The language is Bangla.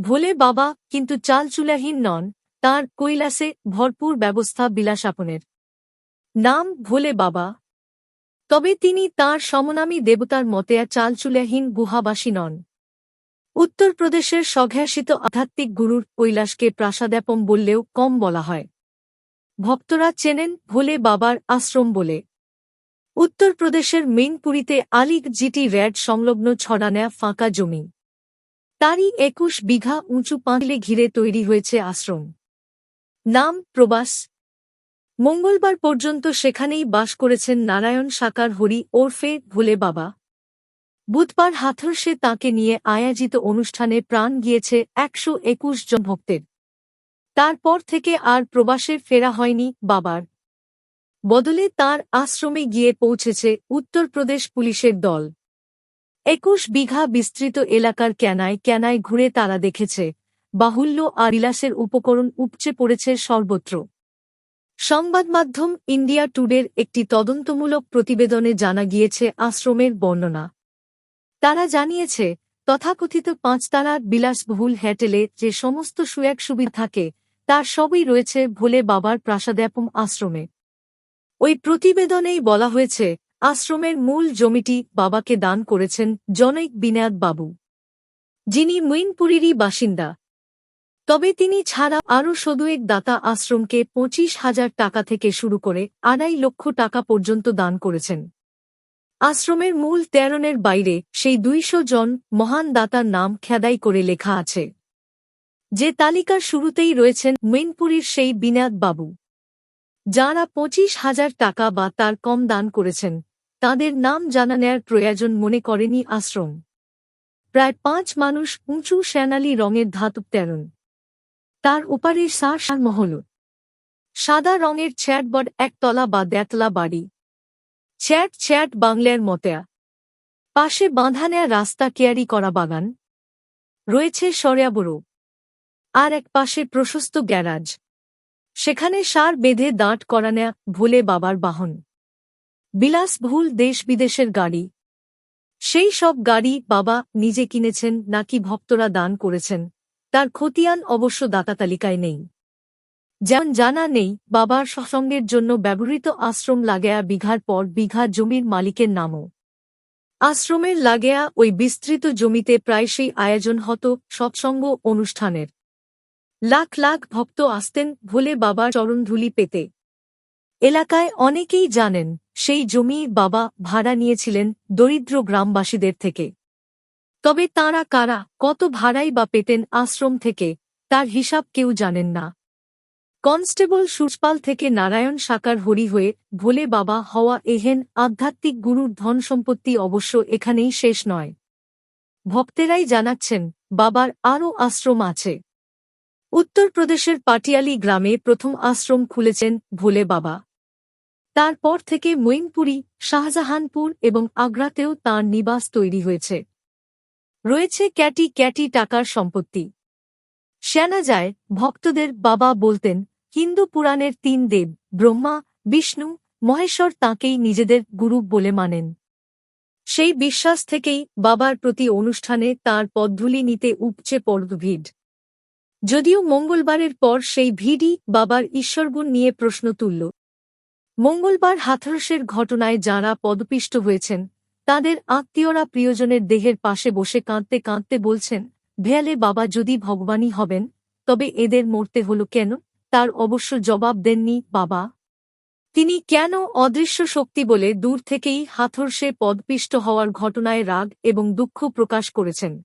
ভোলে বাবা কিন্তু চালচুলাহীন নন, তার কৈলাসে ভরপুর ব্যবস্থা বিলাসাপনের। নাম ভোলে বাবা। তবে তিনি তার সমনামী দেবতার মতেয়া চালচুলাহীন গুহাবাসী নন। উত্তরপ্রদেশের স্বঘাসিত আধ্যাত্মিক গুরুর কৈলাসকে প্রাসাদ্যাপম বললেও কম বলা হয়। ভক্তরা চেনেন ভোলে বাবার আশ্রম বলে। উত্তরপ্রদেশের মেইনপুরীতে আলিগ জিটি র্যাড সংলগ্ন ছড়ানেয়া ফাঁকা জমি। তারই একুশ বিঘা উঁচু পাঁচলে ঘিরে তৈরি হয়েছে আশ্রম। নাম, প্রবাস। মঙ্গলবার পর্যন্ত সেখানেই বাস করেছেন নারায়ণ সাকার হরি ওরফে ভোলে বাবা। বুধবার হাথরসে তাঁকে নিয়ে আয়োজিত অনুষ্ঠানে প্রাণ গিয়েছে একশো একুশ জন ভক্তের। তারপর থেকে আর প্রবাসে ফেরা হয়নি বাবার। বদলে তার আশ্রমে গিয়ে পৌঁছেছে উত্তরপ্রদেশ পুলিশের দল। একুশ বিঘা বিস্তৃত এলাকার ক্যানায় ক্যানায় ঘুরে তারা দেখেছে, বাহুল্য আর ইলাসের উপকরণ উপচে পড়েছে সর্বত্র। সংবাদমাধ্যম ইন্ডিয়া টুডের একটি তদন্তমূলক প্রতিবেদনে জানা গিয়েছে আশ্রমের বর্ণনা। তারা জানিয়েছে, তথাকথিত পাঁচতারার বিলাসবহুল হ্যাটেলে যে সমস্ত সুয়াক সুবিধা থাকে, তার সবই রয়েছে ভোলে বাবার প্রাসাদ্যাপম আশ্রমে। ওই প্রতিবেদনেই বলা হয়েছে আশ্রমের মূল জমিটি বাবাকে দান করেছেন জনৈক বিনায়ত বাবু। যিনি মৈনপুরীরই বাসিন্দা। তবে তিনি ছাড়া আরও সদুয়েক দাতা আশ্রমকে পঁচিশ হাজার টাকা থেকে শুরু করে আড়াই লক্ষ টাকা পর্যন্ত দান করেছেন। আশ্রমের মূল তেরনের বাইরে সেই দুইশো জন মহান দাতার নাম খেদাই করে লেখা আছে। যে তালিকার শুরুতেই রয়েছেন মৈনপুরীর সেই বিনায়ত বাবু। যাঁরা পঁচিশ হাজার টাকা বা তার কম দান করেছেন তাদের নাম জানা নেয়ার প্রয়োজন মনে করেনি আশ্রম। প্রায় পাঁচ মানুষ উঁচু শ্যানালি রঙের ধাতব তেরন তার ওপারে সার সার মহল। সাদা রঙের ছ্যাটবড একতলা বা দেতলা বাড়ি। ছ্যাট ছ্যাট বাংলার মতেয়া পাশে বাঁধা নেয়া রাস্তা কেয়ারি করা বাগান। রয়েছে সরিয়াবড়ো আর এক পাশে প্রশস্ত গ্যারাজ। সেখানে সার বেঁধে দাঁট করা নেয়া ভোলে বাবার বাহন। বিলাসবহুল দেশ বিদেশের গাড়ি। সেই সব গাড়ি বাবা নিজে কিনেছেন নাকি ভক্তরা দান করেছেন, তার খতিয়ান অবশ্য দাতা তালিকায় নেই। যেমন জানা নেই, বাবার সসঙ্গের জন্য ব্যবহৃত আশ্রম লাগেয়া বিঘার পর বিঘা জমির মালিকের নামও। আশ্রমের লাগেয়া ওই বিস্তৃত জমিতে প্রায়শই আয়োজন হতো সৎসঙ্গ অনুষ্ঠানের। লাখ লাখ ভক্ত আসতেন ভোলে বাবার চরণধুলি পেতে। এলাকায় অনেকেই জানেন সেই জমি বাবা ভাড়া নিয়েছিলেন দরিদ্র গ্রামবাসীদের থেকে। তবে তাঁরা কারা, কত ভাড়াই বা পেতেন আশ্রম থেকে, তার হিসাব কেউ জানেন না। কনস্টেবল সুরপাল থেকে নারায়ণ সাকার হরি হয়ে ভোলে বাবা হওয়া এহেন আধ্যাত্মিক গুরুর ধন সম্পত্তি অবশ্য এখানেই শেষ নয়। ভক্তেরাই জানাচ্ছেন, বাবার আরও আশ্রম আছে। উত্তরপ্রদেশের পাটিয়ালি গ্রামে প্রথম আশ্রম খুলেছেন ভোলে বাবা। তারপর থেকে মৈনপুরী শাহজাহানপুর এবং আগ্রাতেও তাঁর নিবাস তৈরি হয়েছে। রয়েছে ক্যাটি ক্যাটি টাকার সম্পত্তি। সেনা যায়, ভক্তদের বাবা বলতেন, হিন্দু পুরাণের তিন দেব, ব্রহ্মা, বিষ্ণু, মহেশ্বর তাঁকেই নিজেদের গুরু বলে মানেন। সেই বিশ্বাস থেকেই বাবার প্রতি অনুষ্ঠানে তার পদধূলি নিতে উপচে পড়ত ভিড়। যদিও মঙ্গলবারের পর সেই ভিড়ই বাবার ঈশ্বরগুণ নিয়ে প্রশ্ন তুলল। মঙ্গলবার হাথরসের ঘটনায় যাঁরা পদপিষ্ট হয়েছেন, তাদের আত্মীয়রা প্রিয়জনের দেহের পাশে বসে কাঁদতে কাঁদতে বলছেন, ভেয়ালে বাবা যদি ভগবানই হবেন, তবে এদের মরতে হল কেন? তার অবশ্য জবাব দেননি বাবা। তিনি কেন অদৃশ্য শক্তি বলে দূর থেকেই হাথরসে পদপিষ্ট হওয়ার ঘটনায় রাগ এবং দুঃখ প্রকাশ করেছেন?